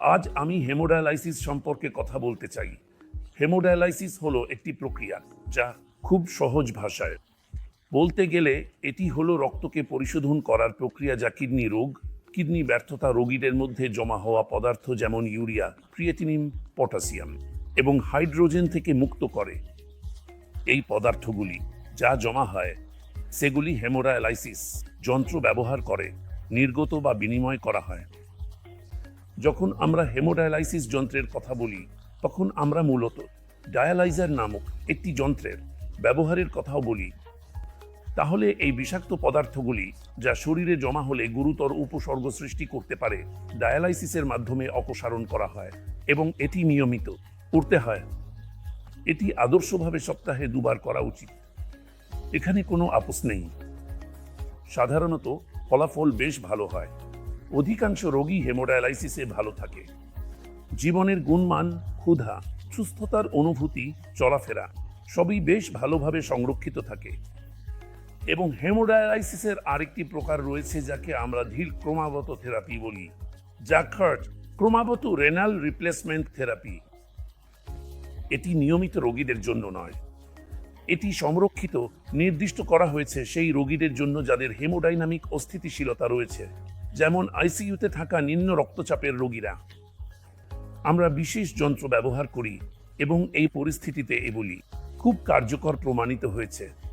আজ আমি হেমোডায়ালাইসিস সম্পর্কে কথা বলতে চাই। হেমোডায়ালাইসিস হলো একটি প্রক্রিয়া যা খুব সহজ ভাষায়। বলতে গেলে এটি হলো রক্তকে পরিশোধন করার প্রক্রিয়া যা কিডনি রোগ, কিডনি ব্যর্থতা রোগীদের মধ্যে জমা হওয়া পদার্থ যেমন ইউরিয়া ক্রিয়েটিনিম পটাশিয়াম এবং হাইড্রোজেন থেকে মুক্ত করে। এই পদার্থগুলি যা জমা হয়, সেগুলি হেমোডায়ালাইসিস যন্ত্র ব্যবহার করে, নির্গত বা বিনিময় করা হয়। যখন আমরা হেমোডায়ালাইসিস যন্ত্রের কথা বলি, তখন আমরা মূলত ডায়ালাইজার নামক একটি যন্ত্রের ব্যবহারের কথাও বলি। তাহলে এই বিষাক্ত পদার্থগুলি, যা শরীরে জমা হলে গুরুতর উপসর্গ সৃষ্টি করতে পারে, ডায়ালাইসিসের মাধ্যমে অপসারণ করা হয় এবং এটি নিয়মিত করতে হয়। এটি আদর্শভাবে সপ্তাহে দুবার করা উচিত। এখানে কোনো আপোষ নেই। সাধারণত ফলাফল বেশ ভালো হয়। অধিকাংশ রোগী হেমোডায়ালাইসিসে ভালো থাকে। জীবনের গুণমান, ক্ষুধা, সুস্থতার অনুভূতি, চলাফেরা সবই বেশ ভালোভাবে সংরক্ষিত থাকে। এবং হেমোডায়ালাইসিসের আরেকটি প্রকার রয়েছে যাকে আমরা ধীর ক্রমাগত থেরাপি বলি, যা খার্ট ক্রমাগত রেনাল রিপ্লেসমেন্ট থেরাপি। এটি নিয়মিত রোগীদের জন্য নয়। এটি সংরক্ষিত, নির্দিষ্ট করা হয়েছে সেই রোগীদের জন্য যাদের হেমোডাইনামিক অস্থিতিশীলতা রয়েছে। যেমন আইসিইউতে থাকা নিম্ন রক্তচাপের রোগীরা। আমরা বিশেষ যন্ত্র ব্যবহার করি এবং এই পরিস্থিতিতে এগুলি খুব কার্যকর প্রমাণিত হয়েছে।